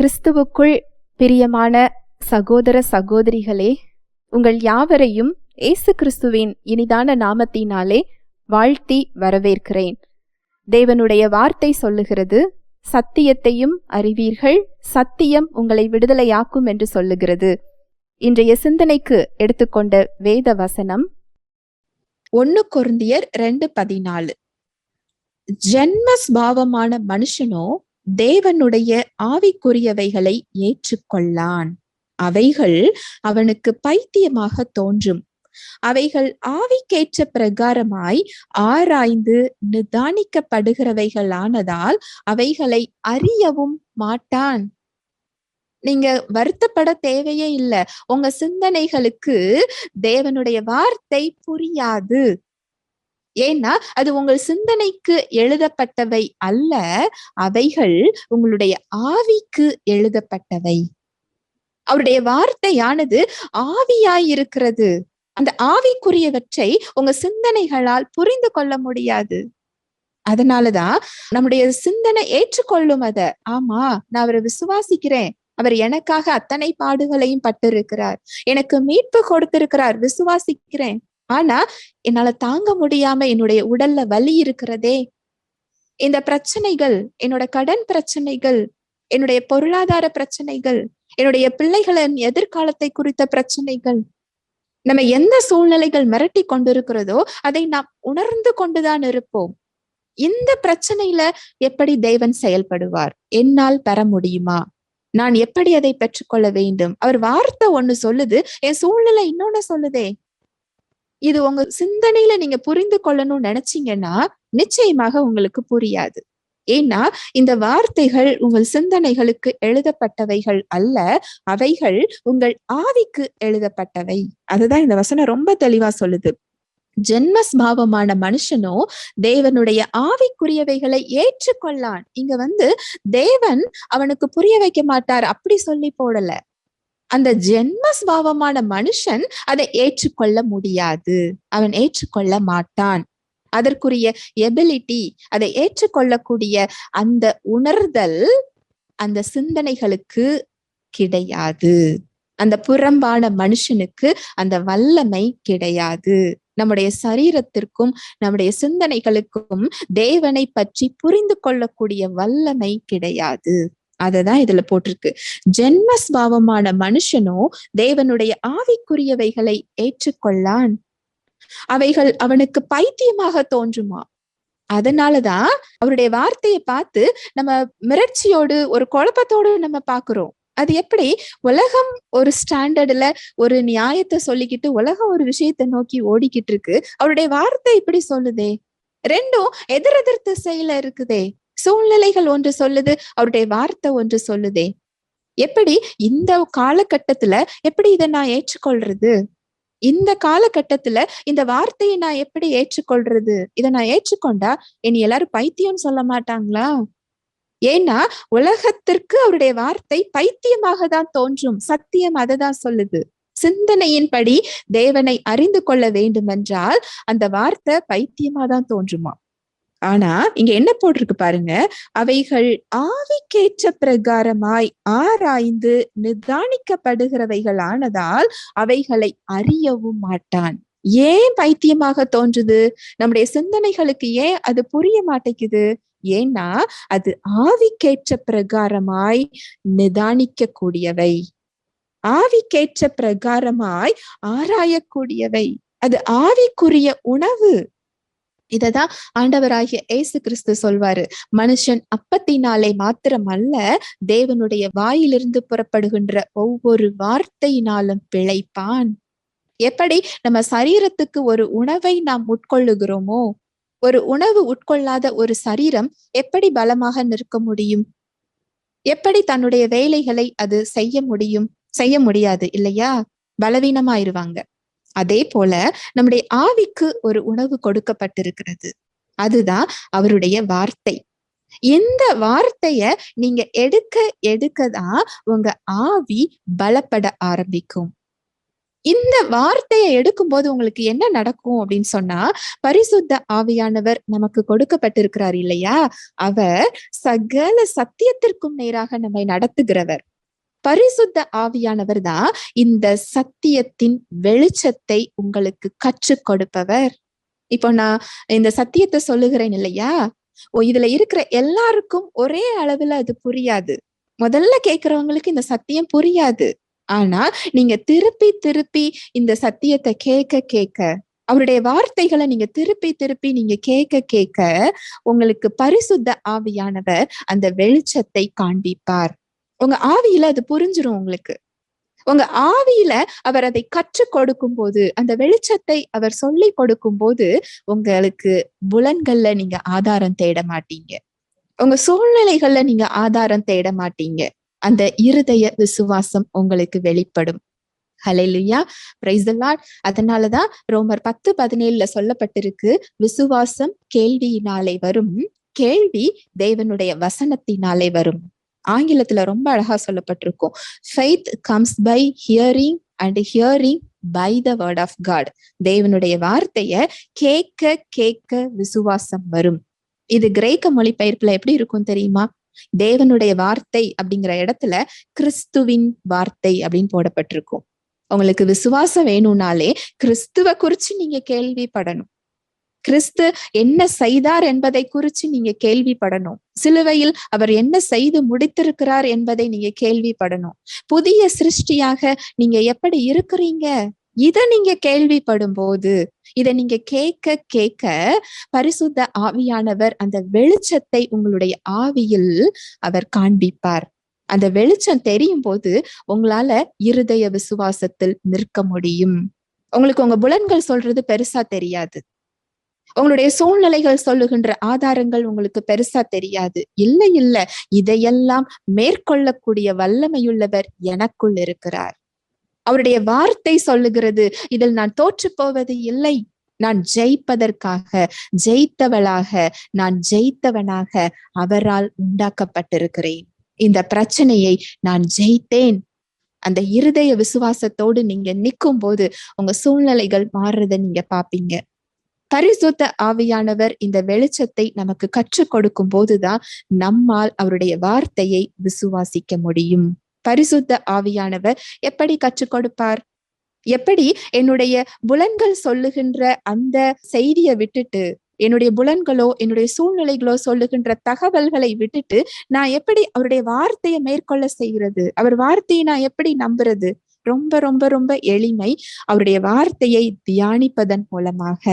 கிறிஸ்துவுக்குள் பிரியமான சகோதர சகோதரிகளே உங்கள் யாவரையும் இயேசு கிறிஸ்துவின் இனிதான நாமத்தினாலே வாழ்த்தி வரவேற்கிறேன். தேவனுடைய வார்த்தை சொல்லுகிறது சத்தியத்தையும் அறிவீர்கள் சத்தியம் உங்களை விடுதலையாக்கும் என்று சொல்லுகிறது. இன்றைய சிந்தனைக்கு எடுத்துக்கொண்ட வேத வசனம் ஒன்னு கொருந்தியர் ரெண்டு பதினாலு. ஜென்மஸ்பாவமான மனுஷனோ தேவனுடைய ஆவிக்குரியவைகளை ஏற்றுக்கொள்ளான். அவைகள் அவனுக்கு பைத்தியமாக தோன்றும். அவைகள் ஆவிக்கேற்ற பிரகாரமாய் ஆராய்ந்து நிதானிக்கப்படுகிறவைகளானதால் அவைகளை அறியவும் மாட்டான். நீங்க வருத்தப்பட தேவையே இல்ல. உங்க சிந்தனைகளுக்கு தேவனுடைய வார்த்தை புரியாது. ஏன்னா அது உங்கள் சிந்தனைக்கு எழுதப்பட்டவை அல்ல அவைகள் உங்களுடைய ஆவிக்கு எழுதப்பட்டவை. அவருடைய வார்த்தையானது ஆவியாயிருக்கிறது. அந்த ஆவிக்குரியவற்றை உங்க சிந்தனைகளால் புரிந்து கொள்ள முடியாது. அதனாலதான் நம்முடைய சிந்தனை ஏற்றுக்கொள்ளும் அத. ஆமா நான் அவரை விசுவாசிக்கிறேன். அவர் எனக்காக அத்தனை பாடுகளையும் பட்டிருக்கிறார். எனக்கு மீட்பு கொடுத்திருக்கிறார். விசுவாசிக்கிறேன். ஆனா என்னால தாங்க முடியாம என்னுடைய உடல்ல வலி இருக்கிறதே. இந்த பிரச்சனைகள் என்னோட கடன் பிரச்சனைகள் என்னுடைய பொருளாதார பிரச்சனைகள் என்னுடைய பிள்ளைகளின் எதிர்காலத்தை குறித்த பிரச்சனைகள் நம்ம எந்த சூழ்நிலைகள் மிரட்டி கொண்டிருக்கிறதோ அதை நாம் உணர்ந்து கொண்டுதான் இருப்போம். இந்த பிரச்சனையில எப்படி தேவன் செயல்படுவார்? என்னால் பெற முடியுமா? நான் எப்படி அதை பெற்றுக்கொள்ள வேண்டும்? அவர் வார்த்தை ஒண்ணு சொல்லுது என் சூழ்நிலை இன்னொன்னு சொல்லுதே. இது உங்க சிந்தனையில நீங்க புரிந்து கொள்ளணும்னு நினைச்சீங்கன்னா நிச்சயமாக உங்களுக்கு புரியாது. ஏன்னா இந்த வார்த்தைகள் உங்கள் சிந்தனைகளுக்கு எழுதப்பட்டவைகள் அல்ல அவைகள் உங்கள் ஆவிக்கு எழுதப்பட்டவை. அதுதான் இந்த வசனம் ரொம்ப தெளிவா சொல்லுது. ஜென்மஸ்பாவமான மனுஷனோ தேவனுடைய ஆவிக்குரியவைகளை ஏற்றுக்கொள்ளான். இங்க வந்து தேவன் அவனுக்கு புரிய வைக்க மாட்டார் அப்படி சொல்லி போடல. அந்த ஜென்மஸ்பாவமான மனுஷன் அதை ஏற்றுக்கொள்ள முடியாது. அவன் ஏற்றுக்கொள்ள மாட்டான். அதற்குரிய எபிலிட்டி அதை ஏற்றுக்கொள்ளக்கூடிய அந்த உணர்தல் அந்த சிந்தனைகளுக்கு கிடையாது. அந்த புறம்பான மனுஷனுக்கு அந்த வல்லமை கிடையாது. நம்முடைய சரீரத்திற்கும் நம்முடைய சிந்தனைகளுக்கும் தேவனை பற்றி புரிந்து கொள்ளக்கூடிய வல்லமை கிடையாது. அததான் இதுல போட்டிருக்கு. ஜென்மஸ்பாவமான மனுஷனோ தேவனுடைய ஆவிக்குரியவைகளை ஏற்றுக்கொள்ளான். அவைகள் அவனுக்கு பைத்தியமாக தோன்றுமா? அதனாலதான் அவருடைய வார்த்தையை பார்த்து நம்ம மிரட்சியோடு ஒரு குழப்பத்தோடு நம்ம பாக்குறோம் அது எப்படி? உலகம் ஒரு ஸ்டாண்டர்ட்ல ஒரு நியாயத்தை சொல்லிக்கிட்டு உலகம் ஒரு விஷயத்தை நோக்கி ஓடிக்கிட்டு இருக்கு. அவருடைய வார்த்தை இப்படி சொல்லுதே. ரெண்டும் எதிரெதிர் திசையில இருக்குதே. சூழ்நிலைகள் ஒன்று சொல்லுது அவருடைய வார்த்தை ஒன்று சொல்லுதே. எப்படி இந்த காலகட்டத்துல எப்படி இதை நான் ஏற்றுக்கொள்றது? இந்த காலகட்டத்துல இந்த வார்த்தையை நான் எப்படி ஏற்றுக்கொள்றது? இதை நான் ஏற்றுக்கொண்டா என்னை எல்லாரும் பைத்தியம் சொல்ல மாட்டாங்களா? ஏன்னா உலகத்திற்கு அவருடைய வார்த்தை பைத்தியமாக தான் தோன்றும். சத்தியம் அதை தான் சொல்லுது. சிந்தனையின்படி தேவனை அறிந்து கொள்ள வேண்டுமென்றால் அந்த வார்த்தை பைத்தியமா தான் தோன்றுமா? ஆனா இங்க என்ன போட்டிருக்கு பாருங்க. அவைகள் ஆவிக்கேற்ற பிரகாரமாய் ஆராய்ந்து நிதானிக்கப்படுகிறவைகள் ஆனதால் அவைகளை அறியவும் மாட்டான். ஏன் பைத்தியமாக தோன்றுது? நம்முடைய சிந்தனைகளுக்கு ஏன் அது புரிய மாட்டேங்குது? ஏன்னா அது ஆவிக்கேற்ற பிரகாரமாய் நிதானிக்க கூடியவை ஆவிக்கேற்ற பிரகாரமாய் ஆராயக்கூடியவை. அது ஆவிக்குரிய உணவு. இததான் ஆண்டவராகிய ஏசு கிறிஸ்து சொல்வாரு. மனுஷன் அப்பத்தினாலே மாத்திரம் அல்ல தேவனுடைய வாயிலிருந்து புறப்படுகின்ற ஒவ்வொரு வார்த்தையினாலும் பிழைப்பான். எப்படி நம்ம சரீரத்துக்கு ஒரு உணவை நாம் உட்கொள்ளுகிறோமோ ஒரு உணவு உட்கொள்ளாத ஒரு சரீரம் எப்படி பலமாக நிற்க முடியும்? எப்படி தன்னுடைய வேலைகளை அது செய்ய முடியும்? செய்ய முடியாது இல்லையா? பலவீனமாயிருவாங்க. அதே போல நம்முடைய ஆவிக்கு ஒரு உணவு கொடுக்கப்பட்டிருக்கிறது. அதுதான் அவருடைய வார்த்தை. இந்த வார்த்தைய நீங்க எடுக்க எடுக்கதான் உங்க ஆவி பலப்பட ஆரம்பிக்கும். இந்த வார்த்தையை எடுக்கும்போது உங்களுக்கு என்ன நடக்கும் அப்படின்னு சொன்னா பரிசுத்த ஆவியானவர் நமக்கு கொடுக்கப்பட்டிருக்கிறார் இல்லையா? அவர் சகல சத்தியத்திற்கும் நேராக நம்மை நடத்துகிறவர். பரிசுத்த ஆவியானவர் தான் இந்த சத்தியத்தின் வெளிச்சத்தை உங்களுக்கு கற்றுக் கொடுப்பவர். இப்போ நான் இந்த சத்தியத்தை சொல்லுகிறேன் இல்லையா? ஓ இதுல இருக்கிற எல்லாருக்கும் ஒரே அளவுல அது புரியாது. முதல்ல கேட்கிறவங்களுக்கு இந்த சத்தியம் புரியாது. ஆனா நீங்க திருப்பி திருப்பி இந்த சத்தியத்தை கேட்க கேட்க அவருடைய வார்த்தைகளை நீங்க திருப்பி திருப்பி நீங்க கேட்க கேட்க உங்களுக்கு பரிசுத்த ஆவியானவர் அந்த வெளிச்சத்தை காண்பிப்பார். உங்க ஆவியில அது புரிஞ்சிரும் உங்களுக்கு. உங்க ஆவியில அவர் அதை கற்றுக் கொடுக்கும் போது அந்த வெளிச்சத்தை அவர் சொல்லி கொடுக்கும் போது உங்களுக்கு புலன்கள்ல நீங்க ஆதாரம் தேட மாட்டீங்க. உங்க சூழ்நிலைகள்ல நீங்க ஆதாரம் தேட மாட்டீங்க. அந்த இருதய விசுவாசம் உங்களுக்கு வெளிப்படும். ஹலைலுயா பிரைஸ் அதனாலதான் ரோமர் பத்து பதினேழுல சொல்லப்பட்டிருக்கு விசுவாசம் கேள்வியினாலே வரும் கேள்வி தேவனுடைய வசனத்தினாலே வரும். ஆங்கிலத்துல ரொம்ப அழகா சொல்லப்பட்டிருக்கும். Faith comes by hearing and hearing by the word of God தேவனுடைய வார்த்தைய கேட்க கேட்க விசுவாசம் வரும். இது கிரேக்க மொழிபெயர்ப்புல எப்படி இருக்கும் தெரியுமா? தேவனுடைய வார்த்தை அப்படிங்கிற இடத்துல கிறிஸ்துவின் வார்த்தை அப்படின்னு போடப்பட்டிருக்கும். உங்களுக்கு விசுவாசம் வேணும்னாலே கிறிஸ்துவ குறிச்சு நீங்க கேள்விப்படணும். கிறிஸ்து என்ன செய்தார் என்பதை குறிச்சு நீங்க கேள்விப்படணும். சிலுவையில் அவர் என்ன செய்து முடித்திருக்கிறார் என்பதை நீங்க கேள்விப்படணும். புதிய சிருஷ்டியாக நீங்க எப்படி இருக்கிறீங்க? இத நீங்க கேள்விப்படும் போது இத நீங்க கேட்க கேட்க பரிசுத்த ஆவியானவர் அந்த வெளிச்சத்தை உங்களுடைய ஆவியில் அவர் காண்பிப்பார். அந்த வெளிச்சம் தெரியும் போது உங்களால இருதய விசுவாசத்தில் நிற்க முடியும். உங்களுக்கு உங்க புலன்கள் சொல்றது பெருசா தெரியாது. உங்களுடைய சூழ்நிலைகள் சொல்லுகின்ற ஆதாரங்கள் உங்களுக்கு பெருசா தெரியாது. இல்லை இல்ல. இதையெல்லாம் மேற்கொள்ளக்கூடிய வல்லமையுள்ளவர் எனக்குள் இருக்கிறார். அவருடைய வார்த்தை சொல்லுகிறது இதில் நான் தோற்று போவது இல்லை. நான் ஜெயிப்பதற்காக ஜெயித்தவளாக நான் ஜெயித்தவனாக அவரால் உண்டாக்கப்பட்டிருக்கிறேன். இந்த பிரச்சனையை நான் ஜெயித்தேன். அந்த இருதய விசுவாசத்தோடு நீங்க நிற்கும் போது உங்க சூழ்நிலைகள் மாறுறத நீங்க பாப்பீங்க பரிசுத்த ஆவியானவர் இந்த வெளிச்சத்தை நமக்கு கற்றுக் கொடுக்கும் போதுதான் நம்மால் அவருடைய வார்த்தையை விசுவாசிக்க முடியும். பரிசுத்த ஆவியானவர் எப்படி கற்றுக் கொடுப்பார்? எப்படி என்னுடைய புலன்கள் சொல்லுகின்ற அந்த செய்தியை விட்டுட்டு என்னுடைய புலன்களோ என்னுடைய சூழ்நிலைகளோ சொல்லுகின்ற தகவல்களை விட்டுட்டு நான் எப்படி அவருடைய வார்த்தையை மேற்கொள்ள செய்கிறது? அவர் வார்த்தையை நான் எப்படி நம்புறது? ரொம்ப ரொம்ப ரொம்ப எளிமை அவருடைய வார்த்தையை தியானிப்பதன் மூலமாக.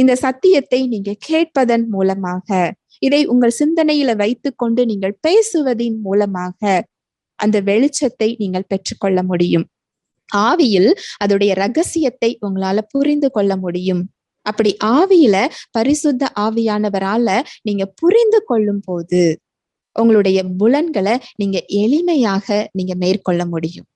இந்த சத்தியத்தை நீங்க கேட்பதன் மூலமாக இதை உங்கள் சிந்தனையில வைத்துக்கொண்டு நீங்கள் பேசுவதின் மூலமாக அந்த வெளிச்சத்தை நீங்கள் பெற்றுக்கொள்ள முடியும். ஆவியில் அதோடைய ரகசியத்தை உங்களால புரிந்து கொள்ள முடியும். அப்படி ஆவியில பரிசுத்த ஆவியானவரால நீங்க புரிந்து கொள்ளும் போது உங்களுடைய புலன்களை நீங்க எளிமையாக நீங்க மேற்கொள்ள முடியும்.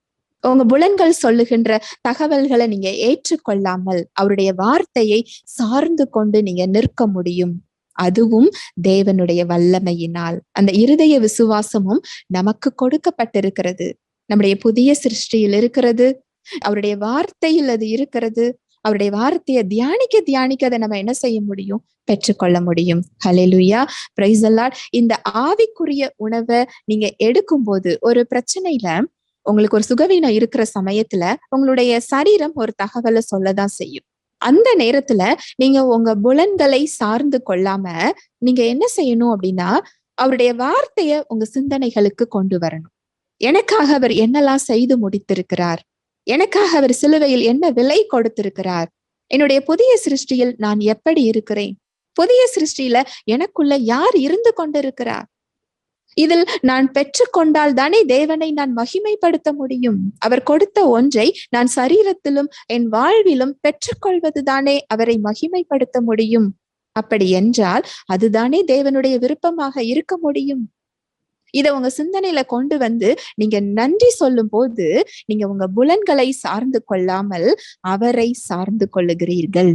உங்க புலன்கள் சொல்லுகின்ற தகவல்களை நீங்க ஏற்றுக்கொள்ளாமல் அவருடைய வார்த்தையை சார்ந்து கொண்டு நீங்க நிற்க முடியும். அதுவும் தேவனுடைய வல்லமையினால். அந்த இருதய விசுவாசமும் நமக்கு கொடுக்கப்பட்டிருக்கிறது. நம்முடைய புதிய சிருஷ்டியில் இருக்கிறது. அவருடைய வார்த்தையில் அது இருக்கிறது. அவருடைய வார்த்தையை தியானிக்க தியானிக்க அதை நம்ம என்ன செய்ய முடியும்? பெற்றுக்கொள்ள முடியும். ஹலெலுயா பிரைசல்லாட் இந்த ஆவிக்குரிய உணவை நீங்க எடுக்கும் போது ஒரு பிரச்சனையில உங்களுக்கு ஒரு சுகவீனம் இருக்கிற சமயத்துல உங்களுடைய சரீரம் ஒரு தகவலை சொல்லதான் செய்யும். அந்த நேரத்துல நீங்க உங்க புலன்களை சார்ந்து கொள்ளாம நீங்க என்ன செய்யணும் அப்படின்னா அவருடைய வார்த்தைய உங்க சிந்தனைகளுக்கு கொண்டு வரணும். எனக்காக அவர் என்னெல்லாம் செய்து முடித்திருக்கிறார்? எனக்காக அவர் சிலுவையில் என்ன விலை கொடுத்திருக்கிறார்? என்னுடைய புதிய சிருஷ்டியில் நான் எப்படி இருக்கிறேன்? புதிய சிருஷ்டியில எனக்குள்ள யார் இருந்து கொண்டிருக்கிறார்? இதில் நான் பெற்றுக்கொண்டால் தானே தேவனை நான் மகிமைப்படுத்த முடியும். அவர் கொடுத்த ஒன்றை நான் சரீரத்திலும் என் வாழ்விலும் பெற்றுக்கொள்வது தானே அவரை மகிமைப்படுத்த முடியும். அப்படி என்றால் அதுதானே தேவனுடைய விருப்பமாக இருக்க முடியும். இதை உங்க சிந்தனையில கொண்டு வந்து நீங்க நன்றி சொல்லும் போது நீங்க உங்க புலன்களை சார்ந்து கொள்ளாமல் அவரை சார்ந்து கொள்ளுகிறீர்கள்.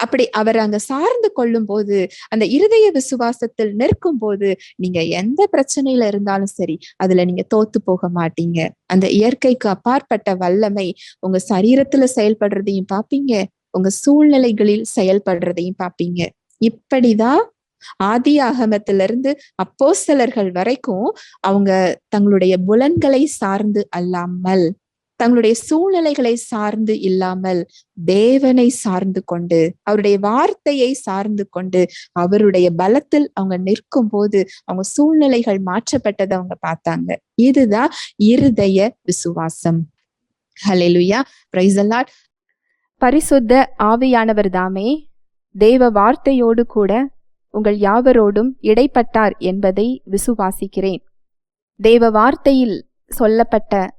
அப்படி அவர் அங்க சார்ந்து கொள்ளும் போது அந்த இருதய விசுவாசத்தில் நிற்கும் போது நீங்க எந்த பிரச்சனையில இருந்தாலும் சரி அதுல நீங்க தோத்து போக மாட்டீங்க. அந்த இயற்கைக்கு அப்பாற்பட்ட வல்லமை உங்க சரீரத்துல செயல்படுறதையும் பாப்பீங்க. உங்க சூழ்நிலைகளில் செயல்படுறதையும் பாப்பீங்க. இப்படிதான் ஆதி ஆகமத்திலிருந்து சிலர்கள் வரைக்கும் அவங்க தங்களுடைய புலன்களை சார்ந்து அல்லாமல் தங்களுடைய சூழ்நிலைகளை சார்ந்து இல்லாமல் தேவனை சார்ந்து கொண்டு அவருடைய வார்த்தையை சார்ந்து கொண்டு அவருடைய பலத்தில் அவங்க நிற்கும் போது அவங்க சூழ்நிலைகள் மாற்றப்பட்டதை அவங்க பார்த்தாங்க. இதுதான் இருதய விசுவாசம். ஹalleluya praise பரிசுத்த ஆவியானவர் தாமே தேவ வார்த்தையோடு கூட உங்கள் யாவரோடும் இடைப்பட்டார் என்பதை விசுவாசிக்கிறேன். தேவ வார்த்தையில் சொல்லப்பட்ட